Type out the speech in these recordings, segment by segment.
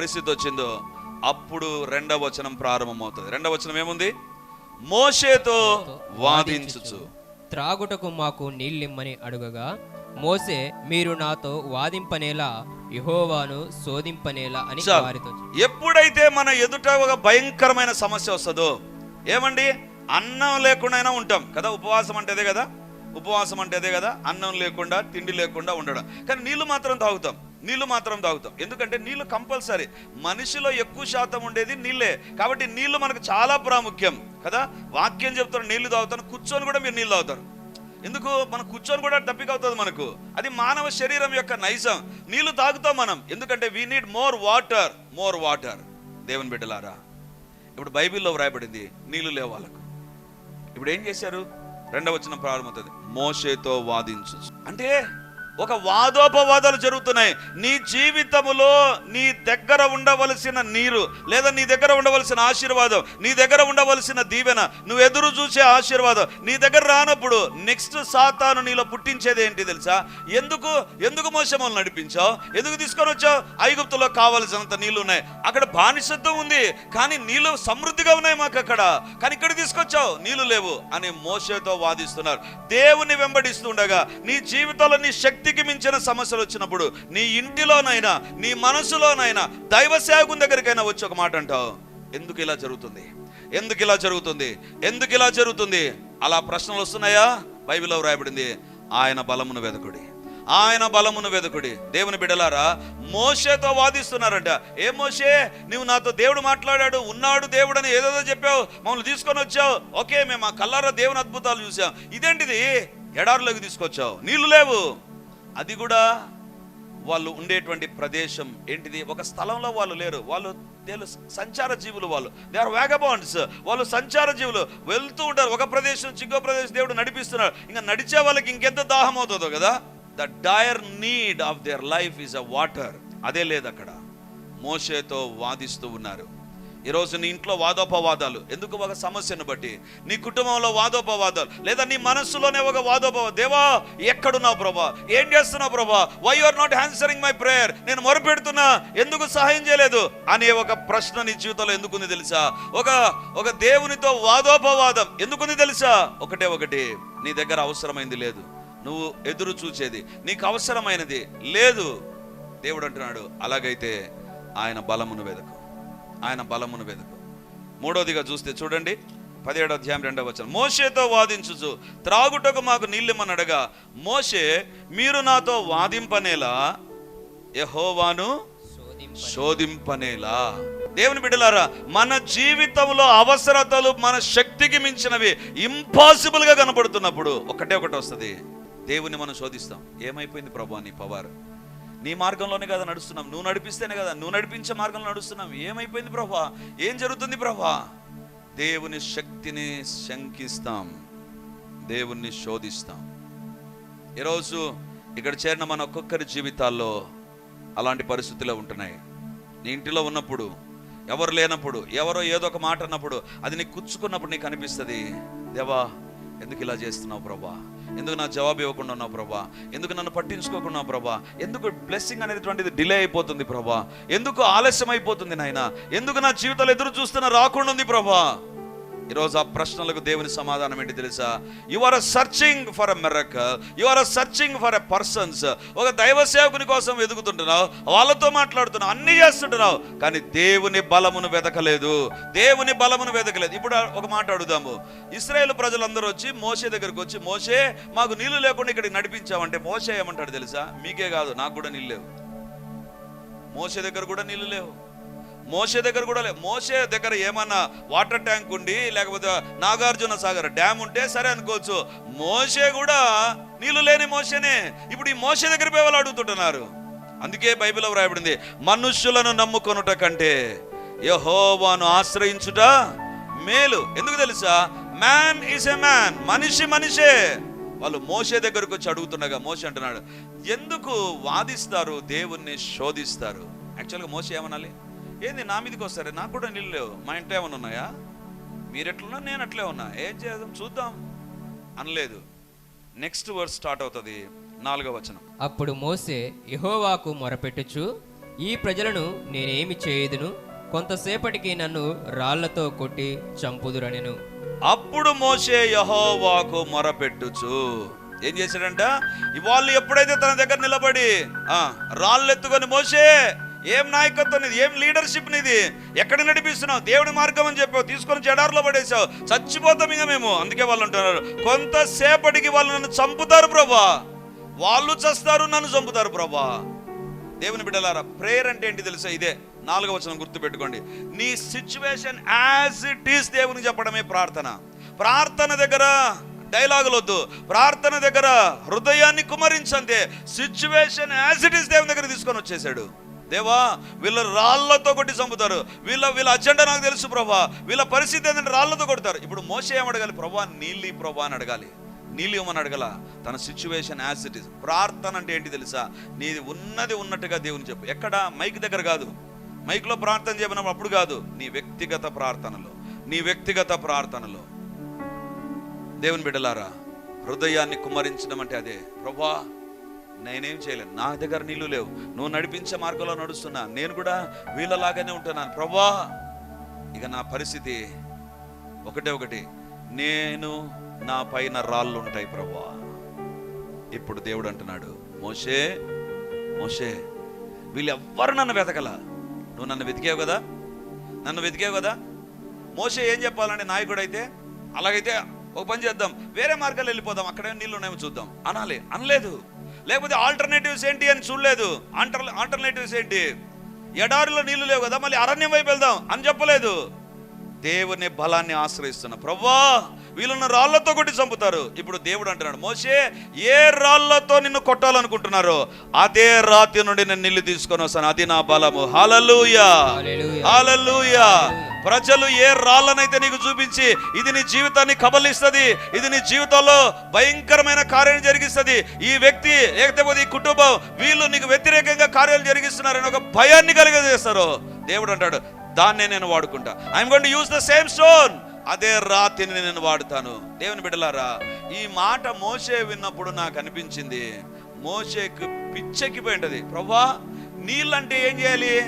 పరిస్థితి వచ్చిందో అప్పుడు రెండవ వచనం ప్రారంభమవుతుంది. రెండవ వచనం ఏముంది? మోషేతో వాదించుచు. త్రాగుటకు మాకు నీళ్ళిమ్మని అడుగగా మోసే మీరు నాతో వాదింపనేలా యెహోవాను శోధింపనేలా అని. వారితో ఎప్పుడైతే మన ఎదుట ఒక భయంకరమైన సమస్య వస్తుందో ఏమండి? అన్నం లేకుండా ఉంటాం కదా ఉపవాసం అంటే అదే కదా? ఉపవాసం అంటే అదే కదా? అన్నం లేకుండా తిండి లేకుండా ఉండడం. కానీ నీళ్ళు మాత్రం తాగుతాం. నీళ్ళు మాత్రం తాగుతాం. ఎందుకంటే నీళ్ళు కంపల్సరీ. మనిషిలో ఎక్కువ శాతం ఉండేది నీళ్ళే. కాబట్టి నీళ్ళు మనకు చాలా ప్రాముఖ్యం. కదా? వాక్యం చెప్తారు నీళ్ళు తాగుతాను. కూర్చొని కూడా మీరు నీళ్ళు తాగుతారు. ఎందుకు? మనం కూర్చొని కూడా టపిక్ అవుతుంది మనకు. అది మానవ శరీరం యొక్క నైజం. నీళ్ళు తాగుతాం మనం. ఎందుకంటే we need more water more water దేవుని బిడ్డలారా ఇప్పుడు బైబిల్లో వ్రాయబడింది నీళ్ళు లేవు వాళ్ళకు. ఇప్పుడు ఏం చేశారు? రెండవ వచ్చిన ప్రారంభమవుతుంది మోషేతో వాదించు. అంటే ఒక వాదోపవాదాలు జరుగుతున్నాయి. నీ జీవితములో నీ దగ్గర ఉండవలసిన నీరు లేదా నీ దగ్గర ఉండవలసిన ఆశీర్వాదం నీ దగ్గర ఉండవలసిన దీవెన నువ్వు ఎదురు చూసే ఆశీర్వాదం నీ దగ్గర రానప్పుడు నెక్స్ట్ సాతాను నీలో పుట్టించేది ఏంటి తెలుసా? ఎందుకు ఎందుకు మోసములు నడిపించావు? ఎందుకు తీసుకొని వచ్చావు? ఐగుప్తులో కావలసినంత నీళ్ళు ఉన్నాయి. అక్కడ బానిసత్వం ఉంది కానీ నీళ్ళు సమృద్ధిగా ఉన్నాయి మాకు అక్కడ. కానీ ఇక్కడ తీసుకొచ్చావు నీళ్ళు లేవు అని మోసతో వాదిస్తున్నారు. దేవుని వెంబడిస్తుండగా నీ జీవితంలో నీ శక్తి శక్తికి మించిన సమస్యలు వచ్చినప్పుడు నీ ఇంటిలోనైనా నీ మనసులోనైనా దైవ సేవకుని దగ్గరికైనా వచ్చి ఒక మాట అంటావు. ఎందుకు ఇలా జరుగుతుంది? ఎందుకు ఇలా జరుగుతుంది? ఎందుకు ఇలా జరుగుతుంది? అలా ప్రశ్నలు వస్తున్నాయా? బైబిల్లో వ్రాయబడింది ఆయన బలమును వెదకుడి. ఆయన బలమును వెదకుడి. దేవుని బిడలారా మోషేతో వాదిస్తున్నారంట. ఏ మోషే నువ్వు నాతో దేవుడు మాట్లాడాడు ఉన్నాడు దేవుడు అని ఏదేదో చెప్పావు మమ్మల్ని తీసుకొని వచ్చావు. ఓకే మేము ఆ కల్లారా దేవుని అద్భుతాలు చూసాం ఇదేంటిది? ఎడారులోకి తీసుకొచ్చావు. నీళ్ళు లేవు. అది కూడా వాళ్ళు ఉండేటువంటి ప్రదేశం ఏంటిది? ఒక స్థలంలో వాళ్ళు లేరు. వాళ్ళు తేలు సంచార జీవులు వాళ్ళు. దే ఆర్ వేగబాండ్స్ వాళ్ళు సంచార జీవులు. వెళ్తూ ఉంటారు. ఒక ప్రదేశం నుంచి ఇంకో ప్రదేశం దేవుడు నడిపిస్తున్నారు ఇంకా నడిచే వాళ్ళకి ఇంకెంత దాహం అవుతుందో కదా? The dire need of their life is a water అదే లేదు అక్కడ. మోషేతో వాదిస్తూ ఉన్నారు. ఈరోజు నీ ఇంట్లో వాదోపవాదాలు. ఎందుకు ఒక సమస్యను బట్టి? నీ కుటుంబంలో వాదోపవాదాలు. లేదా నీ మనస్సులోనే ఒక వాదోపవాదం. దేవా ఎక్కడున్నావు ప్రభా? ఏం చేస్తున్నావు Prabha? Why are not answering my prayer నేను మొరపెడుతున్నా. ఎందుకు సహాయం చేయలేదు? అనే ఒక ప్రశ్న నీ జీవితంలో ఎందుకుంది తెలుసా? ఒక ఒక దేవునితో వాదోపవాదం ఎందుకుంది తెలుసా? ఒకటే ఒకటి. నీ దగ్గర అవసరమైంది లేదు. నువ్వు ఎదురు చూసేది నీకు అవసరమైనది లేదు. దేవుడు అంటున్నాడు అలాగైతే ఆయన బలమును వెదకు. ఆయన బలమును వెదకు మూడోదిగా చూస్తే చూడండి పదిహేడు అధ్యాయం రెండవ వచ్చిన మోషేతో వాదించుచు త్రాగుటకు మాకు నీళ్ళిమ్మని అడగా మోషే మీరు నాతో వాదింపనేలా? యహోవాను శోధింపనేలా? దేవుని బిడ్డలారా మన జీవితంలో అవసరతలు మన శక్తికి మించినవి ఇంపాసిబుల్గా కనపడుతున్నప్పుడు ఒకటే ఒకటి వస్తుంది. దేవుని మనం శోధిస్తాం. ఏమైపోయింది ప్రభు నీ పవర్? నీ మార్గంలోనే కదా నడుస్తున్నాం. నువ్వు నడిపిస్తేనే కదా నువ్వు నడిపించే మార్గంలో నడుస్తున్నాం. ఏమైపోయింది ప్రభా? ఏం జరుగుతుంది ప్రభా? దేవుని శక్తిని శంకిస్తాం. దేవుణ్ణి శోధిస్తాం. ఈరోజు ఇక్కడ చేరిన మన ఒక్కొక్కరి జీవితాల్లో అలాంటి పరిస్థితులు ఉంటున్నాయి. నీ ఇంటిలో ఉన్నప్పుడు ఎవరు లేనప్పుడు ఎవరో ఏదో ఒక మాట అన్నప్పుడు అది నీకు కుచ్చుకున్నప్పుడు నీకు అనిపిస్తుంది దేవా ఎందుకు ఇలా చేస్తున్నావు ప్రభా? ఎందుకు నా జవాబు ఇవ్వకుండా ఉన్నావు ప్రభా? ఎందుకు నన్ను పట్టించుకోకుండా ప్రభా? ఎందుకు బ్లెస్సింగ్ అనేటువంటిది డిలే అయిపోతుంది ప్రభా? ఎందుకు ఆలస్యం అయిపోతుంది నాయన? ఎందుకు నా జీవితాలు ఎదురు చూస్తున్నా రాకుండా ఉంది ప్రభా? ఈరోజు ఆ ప్రశ్నలకు దేవుని సమాధానం ఏంటి తెలుసా? You are searching for a miracle you are searching for a persons ఒక దైవ సేవకుని కోసం వెతుకుతుంటున్నావు వాళ్ళతో మాట్లాడుతున్నావు అన్ని చేస్తుంటున్నావు కానీ దేవుని బలమును వెతకలేదు. దేవుని బలమును వెతకలేదు. ఇప్పుడు ఒక మాట అడుగుదాము. ఇస్రాయేల్ ప్రజలందరూ వచ్చి మోసే దగ్గరకు వచ్చి మోసే మాకు నీళ్ళు లేకుండా ఇక్కడికి నడిపించామంటే మోసే ఏమంటాడు తెలుసా? మీకే కాదు నాకు కూడా నీళ్ళు లేవు. మోసే దగ్గర కూడా నీళ్ళు లేవు. మోసే దగ్గర కూడా లేదు మోసే దగ్గర ఏమన్నా వాటర్ ట్యాంక్ ఉండి లేకపోతే నాగార్జున సాగర్ డ్యామ్ ఉంటే సరే అనుకోవచ్చు. మోసే కూడా నీళ్ళు లేని మోసేనే ఇప్పుడు ఈ మోసే దగ్గర పోయి వాళ్ళు అడుగుతుంటున్నారు? అందుకే బైబిల్లో వ్రాయబడింది మనుష్యులను నమ్ముకొనుట కంటే యహోవాను ఆశ్రయించుట మేలు. ఎందుకు తెలుసా? మ్యాన్ ఈస్ ఎ మ్యాన్ మనిషి మనిషే. వాళ్ళు మోసే దగ్గరకు వచ్చి అడుగుతుండగా మోసే అంటున్నాడు ఎందుకు వాదిస్తారు? దేవుణ్ణి శోధిస్తారు. యాక్చువల్గా మోసే ఏమనాలి? ఏంది నా మీదకి వస్తారు? నాకు కూడా నీళ్ళు లేవు. మా ఇంట్లో ఏమైనా ఉన్నాయా? మీరు ఎట్లున్నా నేను అట్లే ఉన్నా. ఏం చేద్దాం? చూద్దాం. అనలేదు. నెక్స్ట్ వర్డ్ స్టార్ట్ అవుతుంది. నాలుగో వచనం. అప్పుడు మోసే యెహోవాకు మొరపెట్టుచు ఈ ప్రజలను నేనేమి చేయుదును? కొంతసేపటికి నన్ను రాళ్ళతో కొట్టి చంపుదురనెను. అప్పుడు మోసే యహోవాకు మొరపెట్టుచు. ఏం చేశాడంట? ఈ వాళ్ళు ఎప్పుడైతే తన దగ్గర నిలబడి రాళ్ళు ఎత్తుకొని మోసే ఏం నాయకత్వం ఇది ఏం లీడర్షిప్ నీది? ఎక్కడ నడిపిస్తున్నావు? దేవుడి మార్గం అని చెప్పావు. తీసుకొని జడార్లో పడేసావు చచ్చిపోతాం ఇక మేము. అందుకే వాళ్ళు అంటున్నారు. కొంతసేపటికి వాళ్ళు నన్ను చంపుతారు ప్రభా. వాళ్ళు చస్తారు నన్ను చంపుతారు ప్రభా. దేవుని బిడ్డలారా ప్రేయర్ అంటే ఏంటి తెలుసా? ఇదే. నాలుగవ వచనం గుర్తుపెట్టుకోండి. నీ సిచ్యువేషన్ యాజ్ ఇట్ ఈస్ దేవునికి చెప్పడమే ప్రార్థన. ప్రార్థన దగ్గర డైలాగులు వద్దు. ప్రార్థన దగ్గర హృదయాన్ని కుమరించంతే సిచ్యువేషన్ యాజ్ ఇట్ ఈస్ దేవుని దగ్గర తీసుకొని వచ్చేసాడు దేవా వీళ్ళ రాళ్ళతో కొట్టి చంపుతారు. వీళ్ళ వీళ్ళ అజెండా నాకు తెలుసు ప్రభా. వీళ్ళ పరిస్థితి ఏంటంటే రాళ్ళతో కొడతారు. ఇప్పుడు మోసే ఏమడగాలి ప్రభా నీళ్ళు ప్రభా అని అడగాలి. నీళ్ళు ఇవ్వమని అడగల? తన సిచ్యువేషన్ యాజ్ ఇట్ ఇస్ ప్రార్థన అంటే ఏంటి తెలుసా? నీది ఉన్నది ఉన్నట్టుగా దేవుని చెప్పు. ఎక్కడ? మైక్ దగ్గర కాదు. మైక్లో ప్రార్థన చెప్పినప్పుడు అప్పుడు కాదు. నీ వ్యక్తిగత ప్రార్థనలో. నీ వ్యక్తిగత ప్రార్థనలో. దేవుని బిడ్డలారా హృదయాన్ని కుమరించడం అంటే అదే. ప్రభా నేనేం చేయలేను. నా దగ్గర నీళ్ళు లేవు. నువ్వు నడిపించే మార్గంలో నడుస్తున్నా. నేను కూడా వీళ్ళలాగానే ఉంటున్నాను. ప్రభా ఇక నా పరిస్థితి ఒకటే ఒకటి. నేను నా పైన రాళ్ళు ఉంటాయి ప్రభా ఇప్పుడు దేవుడు అంటున్నాడు మోషే మోషే వీళ్ళెవ్వరు నన్ను వెతకల? నువ్వు నన్ను వెతికావు కదా? నన్ను వెతికావు కదా? మోషే ఏం చెప్పాలంటే నాయకుడు అయితే అలాగైతే ఒక పని చేద్దాం. వేరే మార్గాలు వెళ్ళిపోదాం. అక్కడే నీళ్ళు ఉన్నాయో చూద్దాం. అనాలి. అనలేదు. లేకపోతే ఆల్టర్నేటివ్స్ ఏంటి అని చూడలేదు. ఆల్టర్ ఆల్టర్నేటివ్స్ ఏంటి? ఎడారిలో నీళ్ళు లేవు కదా మళ్ళీ అరణ్యం వైపు వెళ్దాం అని చెప్పలేదు. దేవుని బలాన్ని ఆశ్రయిస్తున్నా. ప్రవ్వా వీళ్ళను రాళ్ళతో కొట్టి చంపుతారు. ఇప్పుడు దేవుడు అంటున్నాడు మోసే ఏ రాళ్ళతో నిన్ను కొట్టాలనుకుంటున్నారో అదే రాతి నుండి నేను నిల్లు తీసుకొని వస్తాను. అది నా బలము. హలలుయా హల్లెలూయా. హల్లెలూయా. ప్రజలు ఏ రాళ్ళనైతే నీకు చూపించి ఇది నీ జీవితాన్ని కబలిస్తుంది ఇది నీ జీవితంలో భయంకరమైన కార్యాలు జరిగిస్తుంది ఈ వ్యక్తి లేకపోతే ఈ కుటుంబం వీళ్ళు నీకు వ్యతిరేకంగా కార్యాలు జరిగిస్తున్నారని ఒక భయాన్ని కలిగజేస్తారు. దేవుడు అంటాడు దాన్నే నేను వాడుకుంటా. I'm going to use the same stone అదే రాతిని నేను వాడుతాను. దేవుని బిడ్డలారా ఈ మాట మోసే విన్నప్పుడు నాకు అనిపించింది. మోసేకు పిచ్చెక్కిపోయింటది. ప్రభా నీళ్ళంటే ఏం చేయాలి?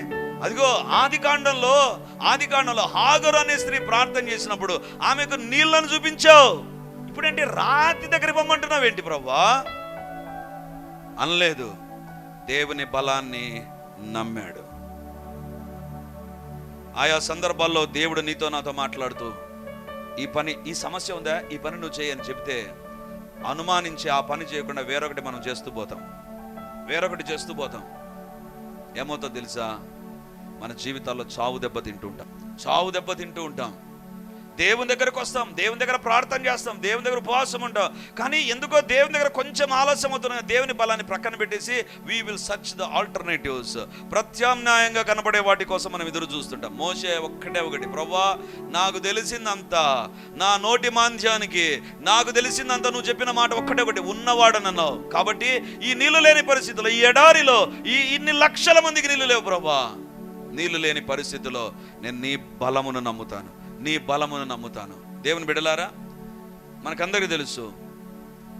అదిగో ఆది కాండంలో ఆది కాండంలో హాగరు అనే స్త్రీ ప్రార్థన చేసినప్పుడు ఆమెకు నీళ్ళను చూపించావు. ఇప్పుడేంటి రాతి దగ్గర పొమ్మంటున్నావు ఏంటి ప్రభా అనలేదు. దేవుని బలాన్ని నమ్మాడు. ఆయా సందర్భాల్లో దేవుడు నీతో నాతో మాట్లాడుతూ ఈ పని ఈ సమస్య ఉందా? ఈ పని నువ్వు చేయని చెప్తే అనుమానించి ఆ పని చేయకుండా వేరొకటి మనం చేస్తూ పోతాం. వేరొకటి చేస్తూ పోతాం. ఏమవుతో తెలుసా? మన జీవితాల్లో చావు దెబ్బ తింటూ ఉంటాం. చావు దెబ్బ తింటూ ఉంటాం. దేవుని దగ్గరకు వస్తాం దేవుని దగ్గర ప్రార్థన చేస్తాం దేవుని దగ్గర ఉపవాసం ఉంటాం. కానీ ఎందుకో దేవుని దగ్గర కొంచెం ఆలస్యం అవుతున్నా దేవుని బలాన్ని ప్రక్కన పెట్టేసి we will search the alternatives ప్రత్యామ్నాయంగా కనబడే వాటి కోసం మనం ఎదురు చూస్తుంటాం. మోసే ఒక్కటే ఒకటి ప్రభా నాకు తెలిసిందంతా నా నోటి మాంద్యానికి నాకు తెలిసిందంతా నువ్వు చెప్పిన మాట ఒక్కటే ఒకటి ఉన్నవాడనన్నావు. కాబట్టి ఈ నీళ్ళు లేని పరిస్థితుల్లో ఈ ఎడారిలో ఈ ఇన్ని లక్షల మందికి నీళ్ళు లేవు ప్రభా నీళ్ళు లేని పరిస్థితిలో నేను నీ బలమును నమ్ముతాను. నీ బలమును నమ్ముతాను. దేవుని బిడలారా మనకందరికీ తెలుసు.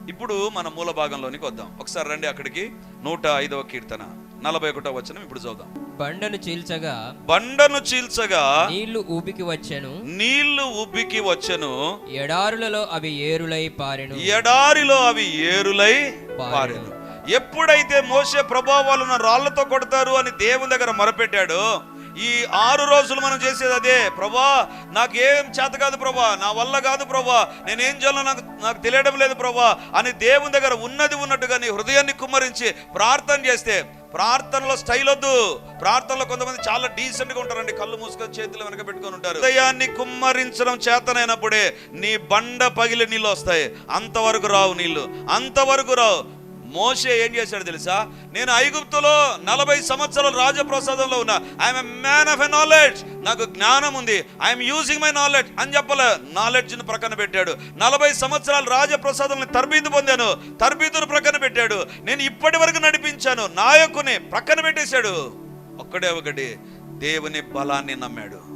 ఇప్పుడు మన మూల భాగంలోనికి వద్దాం. ఒకసారి రండి అక్కడికి. నూట ఐదవ కీర్తన. నలభై ఒకటో వచనం ఇప్పుడు చూద్దాం. బండను చీల్చగా బండను చీల్చగా నీళ్ళు ఊపికి వచ్చెను. నీళ్ళు ఉబ్బికి వచ్చెను. ఎడారులలో అవి ఏరులై పారెను. ఎడారిలో అవి ఏరులై పారెను. ఎప్పుడైతే మోసే ప్రభావాలను రాళ్ళతో కొడతారు అని దేవుని దగ్గర మొరపెట్టాడో ఈ ఆరు రోజులు మనం చేసేది అదే. ప్రభా నాకేం చేత కాదు ప్రభా నా వల్ల కాదు ప్రభా నేనేం చేయాలో నాకు నాకు తెలియడం లేదు ప్రభా అని దేవుని దగ్గర ఉన్నది ఉన్నట్టుగా నీ హృదయాన్ని కుమ్మరించి ప్రార్థన చేస్తే ప్రార్థనలో స్టైల్ వద్దు. ప్రార్థనలో కొంతమంది చాలా డీసెంట్గా ఉంటారండి కళ్ళు మూసుకొని చేతులు వెనక పెట్టుకొని ఉంటారు. హృదయాన్ని కుమ్మరించడం చేతనైనప్పుడే నీ బండ పగిలి నీళ్ళు వస్తాయి. అంతవరకు రావు నీళ్ళు. అంతవరకు రావు. మోషే ఏం చేశాడు తెలుసా? నేను ఐగుప్తులో నలభై సంవత్సరాలు రాజప్రసాదంలో ఉన్నా. I'm man of a knowledge నాకు జ్ఞానం ఉంది. ఐఎమ్ యూజింగ్ మై నాలెడ్జ్ అని చెప్పలే నాలెడ్జ్ని ప్రక్కన పెట్టాడు. నలభై సంవత్సరాలు రాజప్రసాదంలో తర్బీదు పొందాను. తర్బీదును ప్రక్కన పెట్టాడు. నేను ఇప్పటి వరకు నడిపించాను. నాయకుని ప్రక్కన పెట్టేశాడు. ఒక్కడే ఒకటి దేవుని బలాన్ని నమ్మాడు.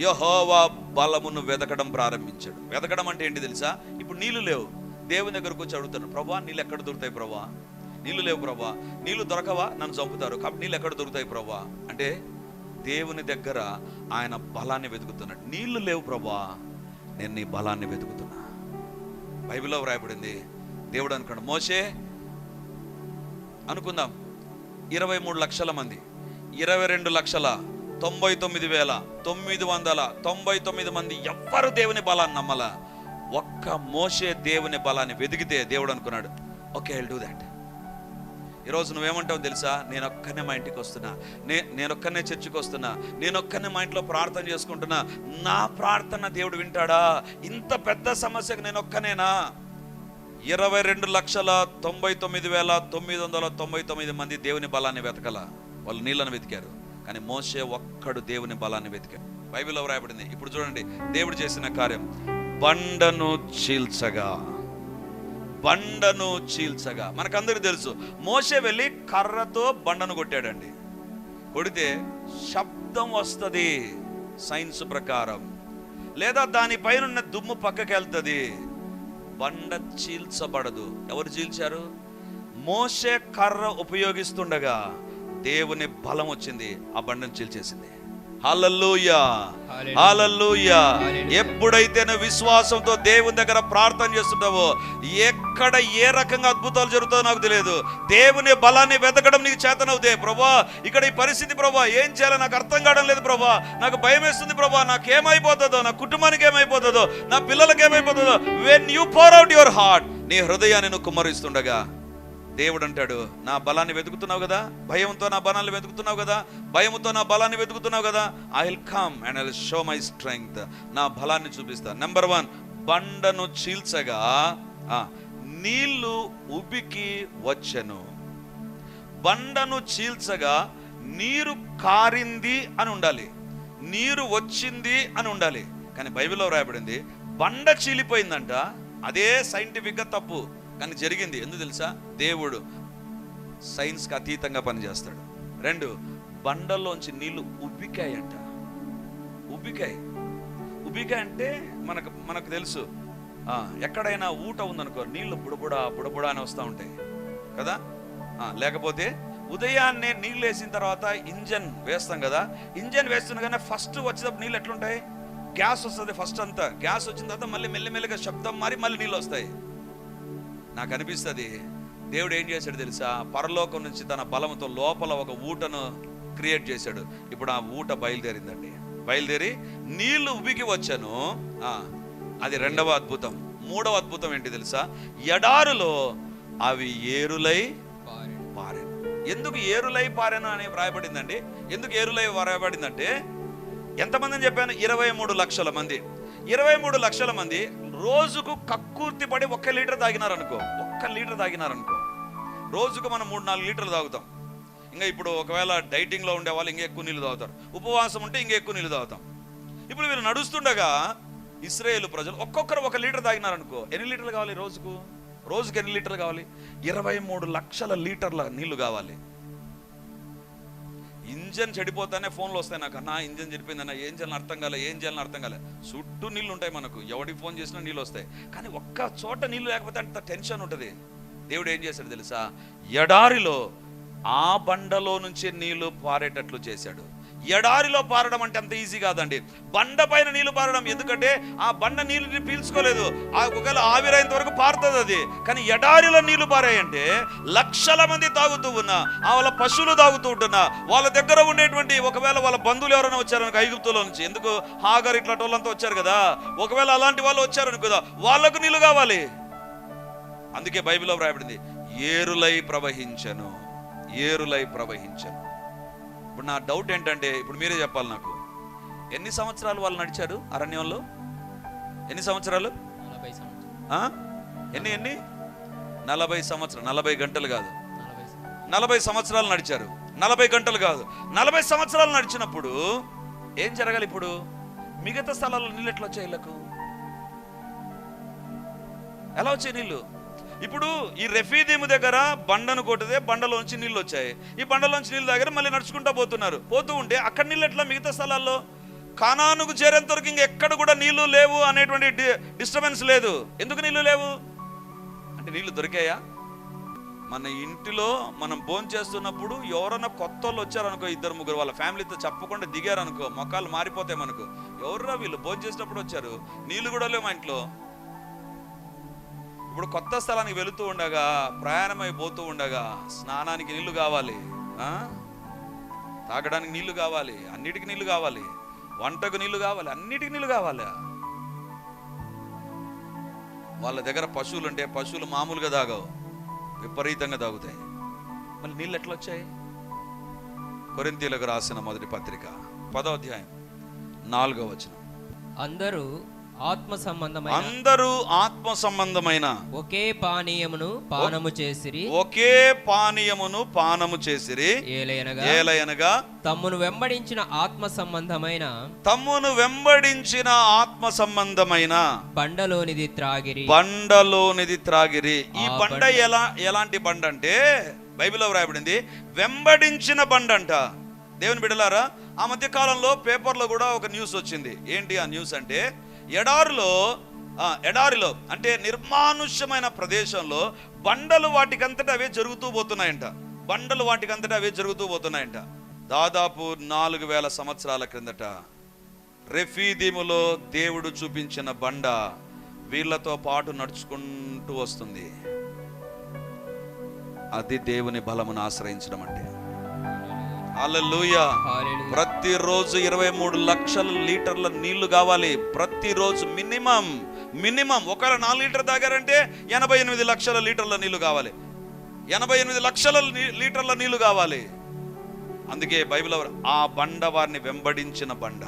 యహోవా బలమును వెతకడం ప్రారంభించాడు. వెతకడం అంటే ఏంటి తెలుసా? ఇప్పుడు నీళ్ళు లేవు. దేవుని దగ్గరకు వచ్చి అడుగుతాను ప్రభా నీళ్ళు ఎక్కడ దొరుకుతాయి ప్రభా? నీళ్ళు లేవు ప్రభా. నీళ్ళు దొరకవా? నన్ను చంపుతారు. కాబట్టి నీళ్ళు ఎక్కడ దొరుకుతాయి ప్రభా? అంటే దేవుని దగ్గర ఆయన బలాన్ని వెతుకుతున్నాడు. నీళ్ళు లేవు ప్రభా. నేను నీ బలాన్ని వెతుకుతున్నా. బైబిల్లో వ్రాయబడింది. దేవుడు అనుకున్నాడు మోసే అనుకుందాం. ఇరవై మూడు లక్షల మంది. ఇరవై రెండు లక్షల తొంభై తొమ్మిది వేల తొమ్మిది వందల తొంభై తొమ్మిది మంది ఎవ్వరు దేవుని బలాన్ని నమ్మల? ఒక్క మోసే దేవుని బలాన్ని వెతికితే దేవుడు అనుకున్నాడు ఓకే ఐ డూ దాట్ ఈరోజు నువ్వేమంటావు తెలుసా? నేను ఒక్కనే మా ఇంటికి వస్తున్నా. నే నేను ఒక్కనే చర్చికి వస్తున్నా. నేను ఒక్కనే మా ఇంట్లో ప్రార్థన చేసుకుంటున్నా. నా ప్రార్థన దేవుడు వింటాడా? ఇంత పెద్ద సమస్యకు నేను ఒక్కనేనా ఇరవై రెండు లక్షల తొంభై తొమ్మిది వేల తొమ్మిది వందల తొంభై తొమ్మిది మంది దేవుని బలాన్ని వెతకల. వాళ్ళు నీళ్ళని వెతికారు. కానీ మోసే ఒక్కడు దేవుని బలాన్ని వెతికాడు. బైబిల్లో వ్రాయబడింది ఇప్పుడు చూడండి దేవుడు చేసిన కార్యం. బండను చీల్చగా. బండను చీల్చగా. మనకందరికి తెలుసు మోసే వెళ్ళి కర్రతో బండను కొట్టాడండి. కొడితే శబ్దం వస్తుంది సైన్స్ ప్రకారం. లేదా దానిపైన ఉన్న దుమ్ము పక్కకి వెళ్తుంది బండ చీల్చబడదు. ఎవరు చీల్చారు? మోసే కర్ర ఉపయోగిస్తుండగా దేవుని బలం వచ్చింది ఆ బండను చీల్చేసింది. హల్లెలూయా హల్లెలూయా. ఎప్పుడైతే నువ్వు విశ్వాసంతో దేవుని దగ్గర ప్రార్థన చేస్తుంటావో ఎక్కడ ఏ రకంగా అద్భుతాలు జరుగుతుందో నాకు తెలియదు. దేవుని బలాన్ని వెతకడం నీకు చేతనవుతే ప్రభా. ఇక్కడ ఈ పరిస్థితి ప్రభా ఏం చేయాలో నాకు అర్థం కావడం లేదు ప్రభా. నాకు భయం వేస్తుంది ప్రభా. నాకు ఏమైపోతుందో నా కుటుంబానికి ఏమైపోతుందో నా పిల్లలకి ఏమైపోతుందో when you pour out your heart నీ హృదయాన్ని నువ్వు కుమ్మరిస్తుండగా. దేవుడు అంటాడు నా బలాన్ని వెతుకుతున్నావు కదా? భయంతో నా బలాన్ని వెతుకుతున్నావు కదా? భయంతో నా బలాన్ని వెతుకుతున్నావు కదా? I will come and I will show my strength నా బలాన్ని చూపిస్తా. నెంబర్ వన్ బండను చీల్చగా నీళ్ళు ఉబికి వచ్చెను. బండను చీల్చగా నీరు కారింది అని ఉండాలి. నీరు వచ్చింది అని ఉండాలి. కానీ బైబిల్లో రాయబడింది బండ చీలిపోయిందంట అదే సైంటిఫిక్గా తప్పు. కానీ జరిగింది. ఎందుకు తెలుసా? దేవుడు సైన్స్కి అతీతంగా పనిచేస్తాడు. రెండు బండల్లోంచి నీళ్ళు ఉబ్బికాయంట ఉబ్బికాయ. ఉబ్బికాయ అంటే మనకు మనకు తెలుసు. ఆ, ఎక్కడైనా ఊట ఉందనుకో నీళ్ళు బుడబుడ బుడబుడ అని వస్తూ ఉంటాయి. కదా? లేకపోతే ఉదయాన్నే నీళ్ళు వేసిన తర్వాత ఇంజన్ వేస్తాం కదా? ఇంజన్ వేస్తుండగానే ఫస్ట్ వచ్చేటప్పుడు నీళ్ళు ఎట్లుంటాయి? గ్యాస్ వస్తుంది ఫస్ట్ అంతా. గ్యాస్ వచ్చిన తర్వాత మళ్ళీ మెల్లిమెల్లిగా శబ్దం మారి మళ్ళీ నీళ్ళు వస్తాయి. నాకు అనిపిస్తుంది. దేవుడు ఏం చేశాడు తెలుసా? పరలోకం నుంచి తన బలంతో లోపల ఒక ఊటను క్రియేట్ చేశాడు. ఇప్పుడు ఆ ఊట బయలుదేరిందండి. బయలుదేరి నీళ్ళు ఉబికి వచ్చాను. అది రెండవ అద్భుతం. మూడవ అద్భుతం ఏంటి తెలుసా? ఎడారులో అవి ఏరులై పారెను. ఎందుకు ఏరులై పారెను అని వ్రాయబడిందండి? ఎందుకు ఏరులై వ్రాయబడిందంటే ఎంతమందిని చెప్పాను? ఇరవై మూడు లక్షల మంది. ఇరవై మూడు లక్షల మంది రోజుకు కక్కుర్తి పడి ఒక్క లీటర్ తాగినారనుకో ఒక్క లీటర్ తాగినారనుకో రోజుకు మనం మూడు నాలుగు లీటర్లు తాగుతాం. ఇంకా ఇప్పుడు ఒకవేళ డైటింగ్లో ఉండే వాళ్ళు ఇంకా ఎక్కువ నీళ్ళు తాగుతారు. ఉపవాసం ఉంటే ఇంకా ఎక్కువ నీళ్ళు తాగుతాం. ఇప్పుడు వీళ్ళు నడుస్తుండగా ఇస్రాయేల్ ప్రజలు ఒక్కొక్కరు ఒక లీటర్ తాగినారనుకో ఎన్ని లీటర్లు కావాలి రోజుకు? రోజుకి ఎన్ని లీటర్లు కావాలి? ఇరవై మూడు లక్షల లీటర్ల నీళ్ళు కావాలి. ఇంజన్ చెడిపోతానే ఫోన్లు వస్తాయి నాకు. అన్న ఇంజన్ చెడిపోయిందన్న ఏం చేయాలని అర్థం కాలే ఏం చేయాలని అర్థం కాలే. చుట్టూ నీళ్ళు ఉంటాయి మనకు. ఎవడికి ఫోన్ చేసినా నీళ్ళు వస్తాయి. కానీ ఒక్క చోట నీళ్ళు లేకపోతే అంత టెన్షన్ ఉంటుంది. దేవుడు ఏం చేశాడు తెలుసా? ఎడారిలో ఆ బండలో నుంచి నీళ్ళు పారేటట్లు చేశాడు. ఎడారిలో పారడం అంటే అంత ఈజీ కాదండి. బండ పైన నీళ్ళు పారడం. ఎందుకంటే ఆ బండ నీళ్ళు పీల్చుకోలేదు. ఆ ఒకవేళ ఆవిరైనంత వరకు పారుతుంది అది. కానీ ఎడారిలో నీళ్ళు పారాయంటే లక్షల మంది తాగుతూ ఉన్నా ఆ వాళ్ళ పశువులు తాగుతూ ఉంటున్నా వాళ్ళ దగ్గర ఉండేటువంటి ఒకవేళ వాళ్ళ బంధువులు ఎవరైనా వచ్చారనుకో ఐగుప్తులో నుంచి. ఎందుకు? హాగర్ ఇట్లా వాళ్ళంతా వచ్చారు కదా. ఒకవేళ అలాంటి వాళ్ళు వచ్చారనుకో వాళ్ళకు నీళ్ళు కావాలి. అందుకే బైబిల్లో వ్రాయబడింది ఏరులై ప్రవహించను. ఏరులై ప్రవహించను. ఇప్పుడు నా డౌట్ ఏంటంటే ఇప్పుడు మీరే చెప్పాలి నాకు. ఎన్ని సంవత్సరాలు వాళ్ళు నడిచారు అరణ్యంలో? ఎన్ని సంవత్సరాలు? నలభై సంవత్సరాలు. ఆ? ఎన్ని ఎన్ని? నలభై సంవత్సరాలు. నలభై గంటలు కాదు. నలభై సంవత్సరాలు. నలభై సంవత్సరాలు నడిచారు. నలభై గంటలు కాదు. నలభై సంవత్సరాలు నడిచినప్పుడు ఏం జరగాలి ఇప్పుడు? మిగతా స్థలాల్లో నీళ్ళు ఎట్లా వచ్చాయి వీళ్ళకు ఎలా వచ్చాయి నీళ్ళు? ఇప్పుడు ఈ రెఫీదీము దగ్గర బండను కొట్టితే బండలోంచి నీళ్ళు వచ్చాయి. ఈ బండలోంచి నీళ్ళు దగ్గర మళ్ళీ నడుచుకుంటా పోతున్నారు. పోతూ ఉంటే అక్కడ నీళ్ళు ఎట్లా మిగతా స్థలాల్లో? కానానుకు చేరేంత వరకు ఇంకెక్కడ కూడా నీళ్ళు లేవు అనేటువంటి డిస్టర్బెన్స్ లేదు. ఎందుకు నీళ్ళు లేవు? అంటే నీళ్ళు దొరికాయా? మన ఇంటిలో మనం భోజనం చేస్తున్నప్పుడు ఎవరైనా కొత్త వాళ్ళు వచ్చారనుకో ఇద్దరు ముగ్గురు వాళ్ళ ఫ్యామిలీతో చెప్పకుండా దిగారనుకో మొక్కలు మారిపోతాయి మనకు. ఎవర్రా వీళ్ళు? భోజనం చేసినప్పుడు వచ్చారు. నీళ్ళు కూడా లేవు మా ఇంట్లో. ఇప్పుడు కొత్త స్థలానికి వెళుతూ ఉండగా ప్రయాణమై పోతూ ఉండగా స్నానానికి నీళ్ళు కావాలి తాగడానికి నీళ్ళు కావాలి అన్నిటికి నీళ్ళు కావాలి వంటకు నీళ్ళు కావాలి అన్నిటికి నీళ్ళు కావాలి. వాళ్ళ దగ్గర పశువులు ఉంటే పశువులు మామూలుగా తాగవు విపరీతంగా తాగుతాయి. మళ్ళీ నీళ్ళు ఎట్లా వచ్చాయి? కొరింతీలకు రాసిన మొదటి పత్రిక పదో అధ్యాయం నాలుగో వచనం. అందరూ ఆత్మ సంబంధమైన అందరూ ఆత్మ సంబంధమైన ఒకే పానీయమును పానము చేసిరి. ఒకే పానీయమును పానము చేసిరి. ఏలయనగా ఏలయనగా తమ్మును వెంబడించిన ఆత్మ సంబంధమైన తమ్మును వెంబడించిన ఆత్మ సంబంధమైన బండలోనిది త్రాగిరి. బండలోనిది త్రాగిరి. ఈ బండ- ఎలా ఎలాంటి బండ అంటే బైబిల్లో వ్రాయబడింది వెంబడించిన బండ అంట దేవుని బిడలారా ఆ మధ్య కాలంలో పేపర్లో కూడా ఒక న్యూస్ వచ్చింది. ఏంటి ఆ న్యూస్ అంటే ఎడారిలో ఎడారిలో అంటే నిర్మానుష్యమైన ప్రదేశంలో బండలు వాటికంతటా అవే జరుగుతూ పోతున్నాయంట. బండలు వాటికంతటా అవే జరుగుతూ పోతున్నాయంట. దాదాపు నాలుగు వేల సంవత్సరాల క్రిందట రెఫీదీములో దేవుడు చూపించిన బండ వీళ్ళతో పాటు నడుచుకుంటూ వస్తుంది. అది దేవుని బలమును ఆశ్రయించడం అంటే. హల్లెలూయా. ప్రతిరోజు ఇరవై మూడు లక్షల లీటర్ల నీళ్ళు కావాలి. ప్రతిరోజు మినిమం మినిమం ఒకవేళ నాలుగు లీటర్ తాగారంటే ఎనభై ఎనిమిది లక్షల లీటర్ల నీళ్ళు కావాలి. ఎనభై ఎనిమిది లక్షల లీటర్ల నీళ్ళు కావాలి. అందుకే బైబిల్ ఆ బండ వారిని వెంబడించిన బండ.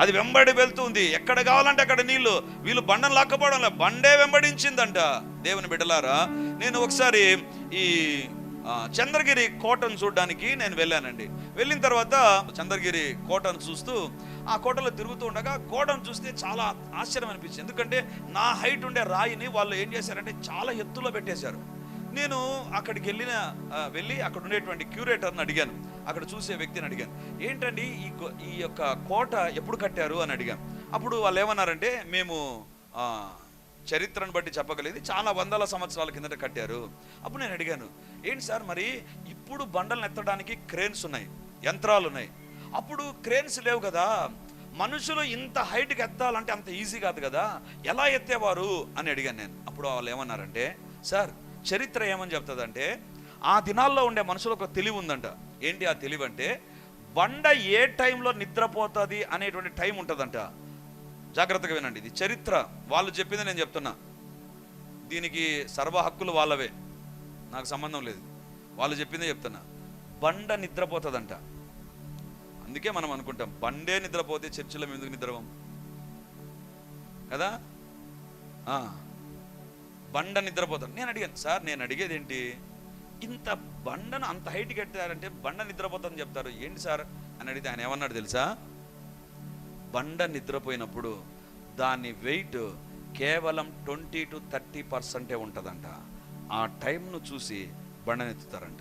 అది వెంబడి వెళ్తుంది. ఎక్కడ కావాలంటే అక్కడ నీళ్ళు. వీళ్ళు బండను లాక్కపోవడం బండే వెంబడించిందంట. దేవుని బిడ్డలారా నేను ఒకసారి ఈ చంద్రగిరి కోటను చూడడానికి నేను వెళ్ళానండి. వెళ్ళిన తర్వాత చంద్రగిరి కోటను చూస్తూ ఆ కోటలో తిరుగుతూ ఉండగా కోటను చూస్తే చాలా ఆశ్చర్యం అనిపించింది. ఎందుకంటే నా హైట్ ఉండే రాయిని వాళ్ళు ఏం చేశారంటే చాలా ఎత్తులో పెట్టేశారు. నేను అక్కడికి వెళ్ళిన వెళ్ళి అక్కడ ఉండేటువంటి క్యూరేటర్ని అడిగాను. అక్కడ చూసే వ్యక్తిని అడిగాను. ఏంటండి ఈ ఈ యొక్క కోట ఎప్పుడు కట్టారు? అని అడిగాను. అప్పుడు వాళ్ళు ఏమన్నారంటే మేము చరిత్రను బట్టి చెప్పగలిగింది చాలా వందల సంవత్సరాల కిందట కట్టారు. అప్పుడు నేను అడిగాను ఏంటి సార్ మరి ఇప్పుడు బండలను ఎత్తడానికి క్రేన్స్ ఉన్నాయి యంత్రాలు ఉన్నాయి. అప్పుడు క్రేన్స్ లేవు కదా. మనుషులు ఇంత హైట్కి ఎత్తాలంటే అంత ఈజీ కాదు కదా. ఎలా ఎత్తేవారు? అని అడిగాను నేను. అప్పుడు వాళ్ళు ఏమన్నారంటే సార్ చరిత్ర ఏమని చెప్తుందంటే ఆ దినాల్లో ఉండే మనుషులకు ఒక తెలివి ఉందంట. ఏంటి ఆ తెలివి అంటే బండ ఏ టైంలో నిద్రపోతుంది అనేటువంటి టైం ఉంటుందంట. జాగ్రత్తగా వినండి. ఇది చరిత్ర. వాళ్ళు చెప్పింది నేను చెప్తున్నా. దీనికి సర్వ హక్కులు వాళ్ళవే. నాకు సంబంధం లేదు. వాళ్ళు చెప్పిందే చెప్తున్నా. బండ నిద్రపోతుందంట. అందుకే మనం అనుకుంటాం బండే నిద్రపోతే చర్చిలో ఎందుకు నిద్రపోం? కదా? బండ నిద్రపోతాను నేను అడిగాను సార్ నేను అడిగేది ఏంటి? ఇంత బండను అంత హైట్ కట్టారంటే బండ నిద్రపోతుందని చెప్తారు. ఏంటి సార్? అని అడిగితే ఆయన ఏమన్నాడు తెలుసా? బండ నిద్రపోయినప్పుడు దాని వెయిట్ కేవలం ట్వంటీ టు థర్టీ పర్సెంటే ఉంటుందంట. ఆ టైంను చూసి బండనెత్తుతారంట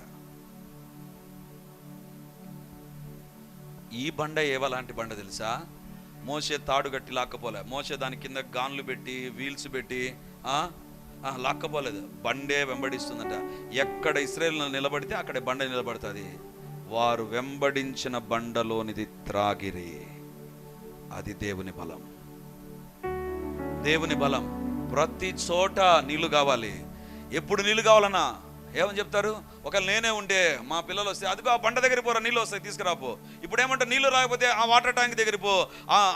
ఈ బండ ఏవలాంటి బండ తెలుసా? మోసే తాడు కట్టి లాక్కపోలే. మోసే దాని కింద గాన్లు పెట్టి వీల్స్ పెట్టి లాక్కపోలేదు. బండే వెంబడిస్తుందంట. ఎక్కడ ఇస్రాయేల్ నిలబడితే అక్కడ బండ నిలబడుతుంది. వారు వెంబడించిన బండలోనిది త్రాగిరి. అది దేవుని బలం. దేవుని బలం. ప్రతి చోట నీళ్ళు కావాలి. ఎప్పుడు నీళ్ళు కావాలన్నా? ఏమని చెప్తారు? ఒకవేళ నేనే ఉంటే మా పిల్లలు వస్తే అదిగో ఆ బండ దగ్గర పోరా నీళ్ళు వస్తాయి తీసుకురాపో. ఇప్పుడు ఏమంటే నీళ్ళు రాకపోతే ఆ వాటర్ ట్యాంక్ దగ్గర పో.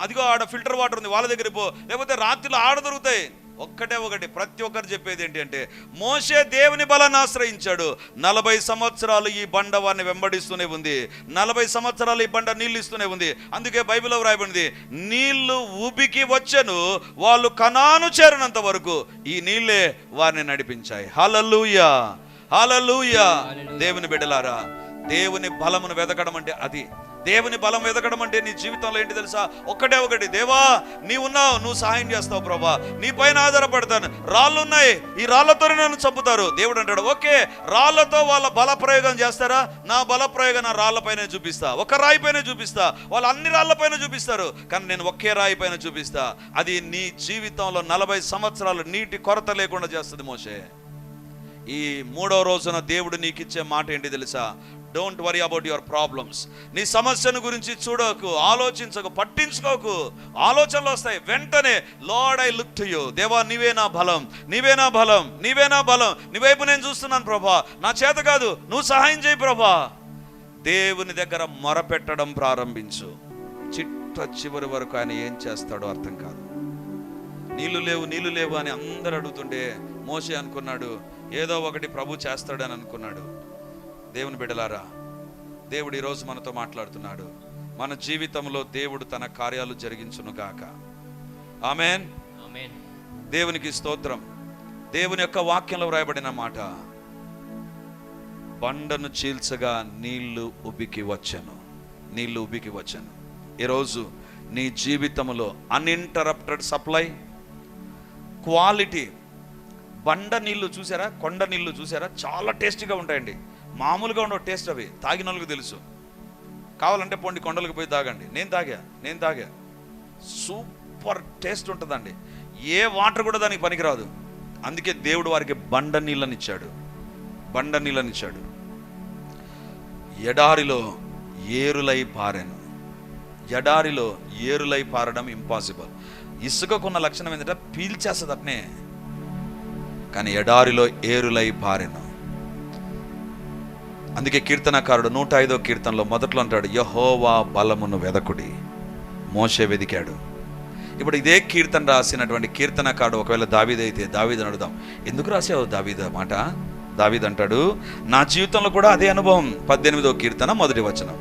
అదిగో ఆడ ఫిల్టర్ వాటర్ ఉంది వాళ్ళ దగ్గర పో. లేకపోతే రాత్రిలో ఆడ దొరుకుతాయి. ఒక్కటే ఒకటి ప్రతి ఒక్కరు చెప్పేది ఏంటి అంటే మోసే దేవుని బలాన్ని ఆశ్రయించాడు. నలభై సంవత్సరాలు ఈ బండ వారిని వెంబడిస్తూనే ఉంది. నలభై సంవత్సరాలు ఈ బండ నీళ్ళు ఇస్తూనే ఉంది. అందుకే బైబిల్లో వ్రాయబడింది నీళ్ళు ఉబికి వచ్చను వాళ్ళు కణాను చేరినంత వరకు ఈ నీళ్ళే వారిని నడిపించాయి. హలలుయా హలలుయా దేవుని బిడ్డలారా దేవుని బలమును వెతకడం అంటే అది. దేవుని బలం ఎదగడం అంటే నీ జీవితంలో ఏంటి తెలుసా? ఒక్కటే ఒకటి. దేవా నీ ఉన్నావు నువ్వు సహాయం చేస్తావు ప్రభా. నీ పైన ఆధారపడతాను. రాళ్ళు ఉన్నాయి ఈ రాళ్ళతోనే నన్ను చంపుతారు. దేవుడు అంటాడు ఓకే రాళ్ళతో వాళ్ళ బల ప్రయోగం చేస్తారా? నా బల ప్రయోగం నా రాళ్ళపైనే చూపిస్తా. ఒక రాయి పైన చూపిస్తా. వాళ్ళు అన్ని రాళ్ళపైన చూపిస్తారు. కానీ నేను ఒకే రాయి పైన చూపిస్తా. అది నీ జీవితంలో నలభై సంవత్సరాలు నీటి కొరత లేకుండా చేస్తుంది మోసే ఈ మూడో రోజున దేవుడు నీకు ఇచ్చే మాట ఏంటి తెలుసా? Don't worry about your problems నీ సమస్యను గురించి చూడకు ఆలోచించకు పట్టించుకోకు. ఆలోచనలు వస్తాయి. వెంటనే Lord I look to you దేవా నీవే నా బలం. నీవే నా బలం. నీవే నా బలం. నీ వైపు నేను చూస్తున్నాను ప్రభా. నా చేత కాదు. నువ్వు సహాయం చేయి ప్రభా. దేవుని దగ్గర మొరపెట్టడం ప్రారంభించు. చిట్ట చివరి వరకు ఆయన ఏం చేస్తాడో అర్థం కాదు. నీళ్ళు లేవు నీళ్ళు లేవు అని అందరు అడుగుతుండే మోసే అనుకున్నాడు. ఏదో ఒకటి ప్రభు చేస్తాడని అనుకున్నాడు. దేవుని బిడలారా దేవుడు ఈరోజు మనతో మాట్లాడుతున్నాడు. మన జీవితంలో దేవుడు తన కార్యాలు జరిగించును గాక. ఆమెన్. దేవునికి స్తోత్రం. దేవుని యొక్క వాక్యంలో వ్రాయబడిన మాట బండను చీల్చగా నీళ్ళు ఉబికి వచ్చను. నీళ్ళు ఉబికి వచ్చను. ఈరోజు నీ జీవితంలో అన్ఇంటరప్టెడ్ సప్లై క్వాలిటీ బండ నీళ్ళు చూసారా? కొండ నీళ్ళు చూసారా? చాలా టేస్టీగా ఉంటాయండి. మామూలుగా ఉండవు టేస్ట్ అవి. తాగిన వాళ్ళకి తెలుసు. కావాలంటే పోండి కొండలకు పోయి తాగండి. నేను తాగా నేను తాగా. సూపర్ టేస్ట్ ఉంటుందండి. ఏ వాటర్ కూడా దానికి పనికిరాదు. అందుకే దేవుడు వారికి బండ నీళ్ళనిచ్చాడు. బండ నీళ్ళనిచ్చాడు. ఎడారిలో ఏరులై పారాను. ఎడారిలో ఏరులై పారడం ఇంపాసిబుల్ ఇసుకకున్న లక్షణం ఏంటంటే పీల్చేస్తుంది అట్నే. కానీ ఎడారిలో ఏరులై పారాను. అందుకే కీర్తనకారుడు నూట ఐదో కీర్తనలో మొదట్లో అంటాడు యహోవా బలమును వెదకుడి. మోషే వెదికాడు. ఇప్పుడు ఇదే కీర్తన రాసినటువంటి కీర్తనకారుడు ఒకవేళ దావీదైతే దావీదని అడుగుదాం. ఎందుకు రాసావు దావీద? మాట దావీద్ అంటాడు నా జీవితంలో కూడా అదే అనుభవం. పద్దెనిమిదో కీర్తన మొదటి వచనం.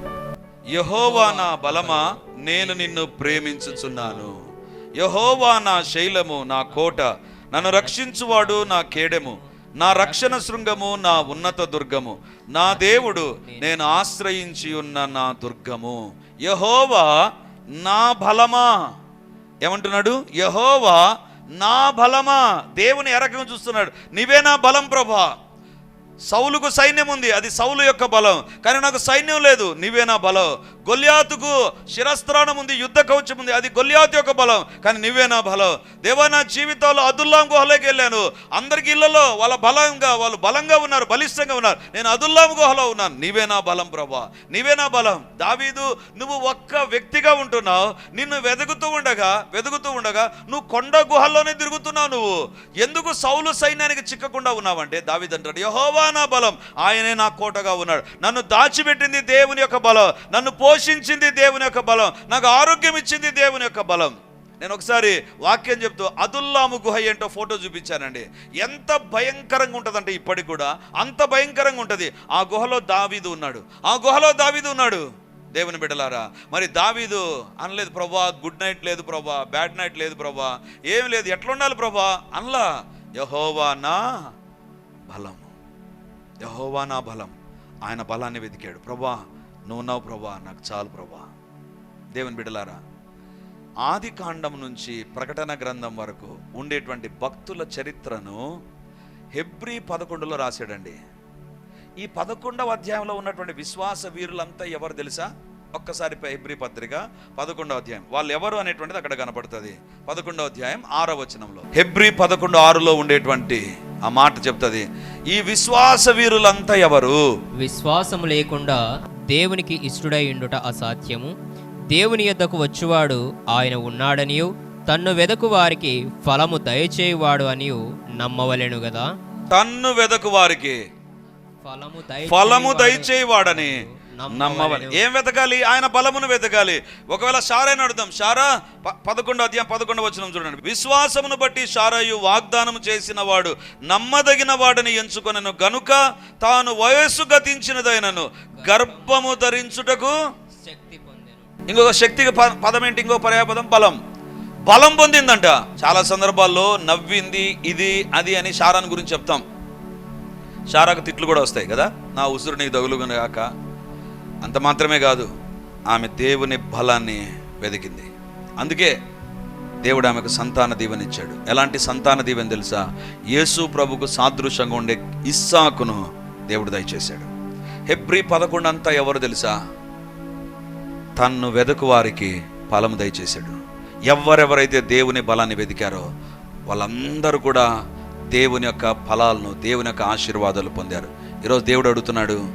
యహోవా నా బలమా? నేను నిన్ను ప్రేమించుచున్నాను. యహోవా నా శైలము నా కోట. నన్ను రక్షించువాడు నా కేడెము. నా రక్షణ శృంగము నా ఉన్నత దుర్గము. నా దేవుడు నేను ఆశ్రయించి ఉన్న నా దుర్గము. యహోవా నా బలమా. ఏమంటున్నాడు? యహోవా నా బలమా. దేవుని ఎరకం చూస్తున్నాడు. నీవే నా బలం ప్రభా. సౌలుకు సైన్యం ఉంది. అది సౌలు యొక్క బలం. కానీ నాకు సైన్యం లేదు. నీవే నా బలం. గొల్యాతుకు శిరస్త్రాణం ఉంది యుద్ధ కవచం ఉంది. అది గొల్యాతు యొక్క బలం. కానీ నువ్వే నా బలం. దేవా నా జీవితంలో అదుల్లాం గుహలోకి వెళ్ళాను. అందరికి ఇళ్ళలో వాళ్ళ బలంగా వాళ్ళు బలంగా ఉన్నారు బలిష్టంగా ఉన్నారు. నేను అదుల్లాం గుహలో ఉన్నాను. నీవే నా బలం ప్రభా. నీవే నా బలం. దావీదు నువ్వు ఒక్క వ్యక్తిగా ఉంటున్నావు. నిన్ను వెతుకుతూ ఉండగా వెతుకుతూ ఉండగా నువ్వు కొండ గుహల్లోనే తిరుగుతున్నావు నువ్వు. ఎందుకు సౌలు సైన్యానికి చిక్కకుండా ఉన్నావంటే దావీదు అంటాడు యహోవా నా బలం. ఆయనే నా కోటగా ఉన్నాడు. నన్ను దాచిపెట్టింది దేవుని యొక్క బలం. నన్ను పోషించింది దేవుని యొక్క బలం. నాకు ఆరోగ్యం ఇచ్చింది దేవుని యొక్క బలం. నేను ఒకసారి వాక్యం చెప్తూ అదుల్లాము గుహ ఏంటో ఫోటో చూపించానండి. ఎంత భయంకరంగా ఉంటుందంటే ఇప్పటికి కూడా అంత భయంకరంగా ఉంటుంది. ఆ గుహలో దావీదు ఉన్నాడు. ఆ గుహలో దావీదు ఉన్నాడు. దేవుని బిడ్డలారా మరి దావీదు అనలేదు ప్రభా గుడ్ నైట్ లేదు ప్రభా బ్యాడ్ నైట్ లేదు ప్రభా ఏం లేదు ఎట్లా ఉండాలి ప్రభా? అనలా యహోవా నా బలము. యహోవా నా బలం. ఆయన బలాన్ని వెతికాడు. ప్రభా నువ్వు ఉన్నావు ప్రభా నాకు చాలు ప్రభా. దేవుని బిడలారా ఆది కాండం నుంచి ప్రకటన గ్రంథం వరకు ఉండేటువంటి భక్తుల చరిత్రను హెబ్రీ పదకొండులో రాశాడండి. ఈ పదకొండవ అధ్యాయంలో ఉన్నటువంటి విశ్వాస వీరులంతా ఎవరు తెలుసా? ఒక్కసారి హెబ్రి హెబ్రీ పత్రిక పదకొండవ అధ్యాయం. వాళ్ళు ఎవరు అనేటువంటిది అక్కడ కనపడుతుంది. పదకొండవ అధ్యాయం ఆరో వచనంలో. హెబ్రీ పదకొండు ఆరులో ఉండేటువంటి ఆ మాట చెప్తుంది. ఈ విశ్వాస వీరులంతా ఎవరు? విశ్వాసం లేకుండా దేవునికి ఇష్టడై ఉండుట అసాధ్యము. దేవుని యొద్దకు వచ్చువాడు ఆయన ఉన్నాడనియు తన్ను వెదకు వారికి ఫలము దయచేయువాడు అనియు నమ్మవలెను గదా. తన్ను వెదకు వారికి ఫలము ఫలము దయచేయువాడు దయచేయవాడని నమ్మవాలి ఏం వెతకాలి? ఆయన బలమును వెతకాలి. ఒకవేళ షారైన అడుగుదాం. షారా పదకొండో అధ్యాయం పదకొండవ వచనం చూడండి. విశ్వాసమును బట్టి షారాయు వాగ్దానం చేసిన వాడు నమ్మదగిన వాడిని ఎంచుకొనను. గనుక తాను వయస్సు గతించినదైనను గర్భము ధరించుటకు శక్తి ఇంకొక శక్తికి ప- పదం ఏంటి? ఇంకో పర్యాపదం బలం. బలం పొందిందంట. చాలా సందర్భాల్లో నవ్వింది ఇది అది అని షారాన్ గురించి చెప్తాం. షారాకు తిట్లు కూడా వస్తాయి కదా? నా ఉసురు నీకు తగులుగును గాక అంత మాత్రమే కాదు ఆమె దేవుని బలాన్ని వెతికింది అందుకే దేవుడు ఆమెకు సంతాన దీవెనిచ్చాడు ఎలాంటి సంతాన దీవెన తెలుసా? యేసు ప్రభుకు సాదృశ్యంగా ఉండే ఇస్సాకును దేవుడు దయచేశాడు. హెబ్రి పదకొండు అంతా ఎవరు తెలుసా? తన్ను వెదకు వారికి ఫలము దయచేశాడు. ఎవరెవరైతే దేవుని బలాన్ని వెతికారో వాళ్ళందరూ కూడా దేవుని యొక్క ఫలాలను దేవుని యొక్క ఆశీర్వాదాలు పొందారు. ఈరోజు దేవుడు అడుగుతున్నాడు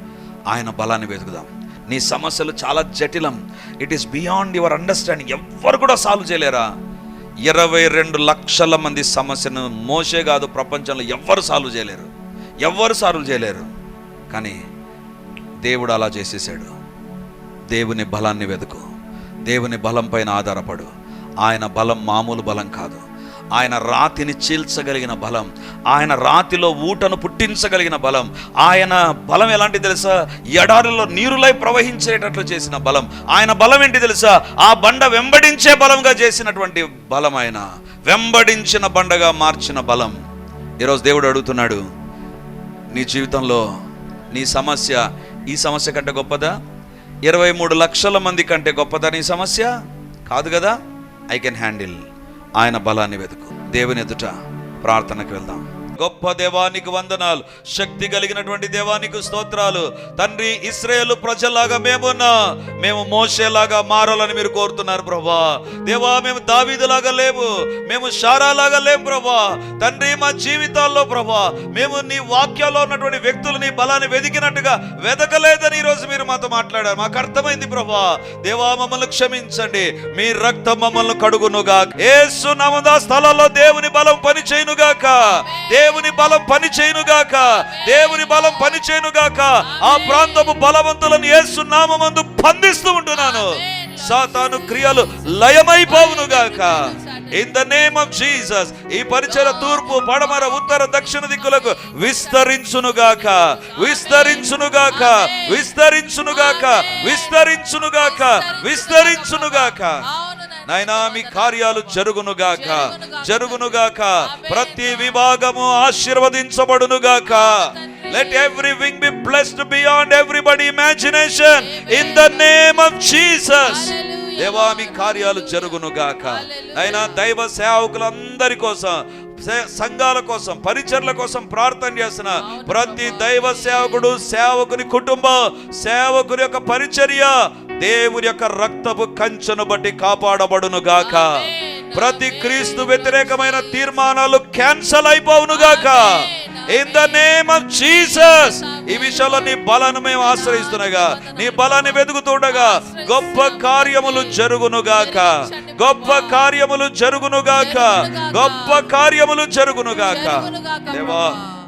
ఆయన బలాన్ని వెతుకుదాం. నీ సమస్యలు చాలా జటిలం. It is beyond your understanding ఎవ్వరు కూడా సాల్వ్ చేయలేరా? ఇరవై రెండు లక్షల మంది సమస్యను మోసే కాదు ప్రపంచంలో ఎవ్వరు సాల్వ్ చేయలేరు. ఎవ్వరు సాల్వ్ చేయలేరు. కానీ దేవుడు అలా చేసేసాడు. దేవుని బలాన్ని వెతుకు. దేవుని బలం పైన ఆధారపడు. ఆయన బలం మామూలు బలం కాదు. ఆయన రాతిని చీల్చగలిగిన బలం ఆయన రాతిలో ఊటను పుట్టించగలిగిన బలం ఆయన బలం ఎలాంటి తెలుసా? ఎడారిలో నీరులై ప్రవహించేటట్లు చేసిన బలం. ఆయన బలం ఏంటి తెలుసా? ఆ బండ వెంబడించే బలంగా చేసినటువంటి బలం ఆయన. వెంబడించిన బండగా మార్చిన బలం. ఈరోజు దేవుడు అడుగుతున్నాడు నీ జీవితంలో నీ సమస్య ఈ సమస్య కంటే గొప్పదా? ఇరవై మూడు లక్షల మంది కంటే గొప్పదా నీ సమస్య? కాదు కదా? ఐ కెన్ హ్యాండిల్ ఆయన బలాన్ని వెతుకు. దేవుని ఎదుట ప్రార్థనకు వెళ్దాం. గొప్ప దేవానికి వందనాలు. శక్తి కలిగినటువంటి దేవానికి స్తోత్రాలు. తండ్రి ఇస్రాయేల్ ప్రజలాగా మేమున్నా మేము మోసేలాగా మారాలని మీరు కోరుతున్నారు ప్రభా. దేవా మేము దావీదులాగా లేవు మేము షారాలాగా లేము ప్రభా. తండ్రి మా జీవితాల్లో ప్రభా మేము నీ వాక్యాల్లో ఉన్నటువంటి వ్యక్తులు నీ బలాన్ని వెదికినట్టుగా వెదకలేదని ఈరోజు మీరు మాతో మాట్లాడారు. మాకు అర్థమైంది ప్రభా. దేవా మమ్మల్ని క్షమించండి. మీ రక్తం మమ్మల్ని కడుగునుగా ఏసు నమదా స్థలాల్లో దేవుని బలం పని చేయునుగాక దేవుని బలం పని చేయునుగాక దేవుని బలం పని చేయునుగాక ఆ ప్రాంతము బలవంతులను యేసు నామమందు బంధిస్తూ ఉంటున్నాను. సాతాను క్రియలు లయమైపోవునుగాక. In the name of Jesus ఈ పరిచయ తూర్పు పడమర ఉత్తర దక్షిణ దిక్కులకు విస్తరించునుగాక. విస్తరించునుగాక. విస్తరించునుగాక. విస్తరించునుగాక. విస్తరించునుగాక. నాయనా మీ కార్యాలు జరుగునుగాక జరుగునుగాక ప్రతి విభాగము ఆశీర్వదించబడునుగాక let every wing be blessed beyond everybody imagination in the name of Jesus దేవా మీ కార్యాలు జరుగునుగాక అయినా దైవ సేవకులందరి కోసం సంఘాల కోసం పరిచర్ల కోసం ప్రార్థన చేస్తున్న ప్రతి దైవ సేవకుడు సేవకుని కుటుంబం సేవకుని యొక్క పరిచర్య దేవుని యొక్క రక్తపు కంచెను బట్టి కాపాడబడును గాక. ప్రతి క్రీస్తు వ్యతిరేకమైన తీర్మానాలు క్యాన్సల్ అయిపోవును గాక. In the name of Jesus ఈ విషయంలో నీ బలాన్ని మేము ఆశ్రయిస్తుండగా నీ బలాన్ని వెతుకుతుండగా గొప్ప కార్యములు జరుగునుగాక. గొప్ప కార్యములు జరుగునుగాక. గొప్ప కార్యములు జరుగునుగాక. దేవా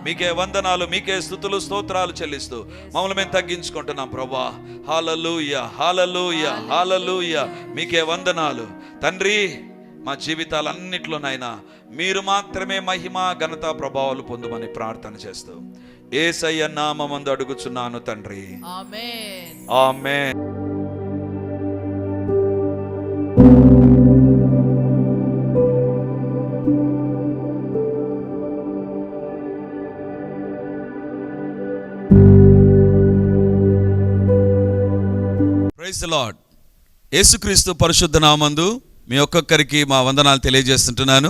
మీకే వందనాలు మీకే స్థుతులు స్తోత్రాలు చెల్లిస్తూ మమ్మల్ని మేము తగ్గించుకుంటున్నాం ప్రభా. హాలలుయ హాలలుయ హాలలుయ మీకే వందనాలు. తండ్రి మా జీవితాలన్నిట్లో నాయనా మీరు మాత్రమే మహిమ ఘనత ప్రభావాలు పొందమని ప్రార్థన చేస్తూ ఏసయ్య నామందు అడుగుచున్నాను తండ్రి. ఆమేన్. ఆమె ప్రైజ్ లార్డ్ యేసుక్రీస్తు పరిశుద్ధ నామందు మీ ఒక్కొక్కరికి మా వందనాలు తెలియజేస్తుంటున్నాను.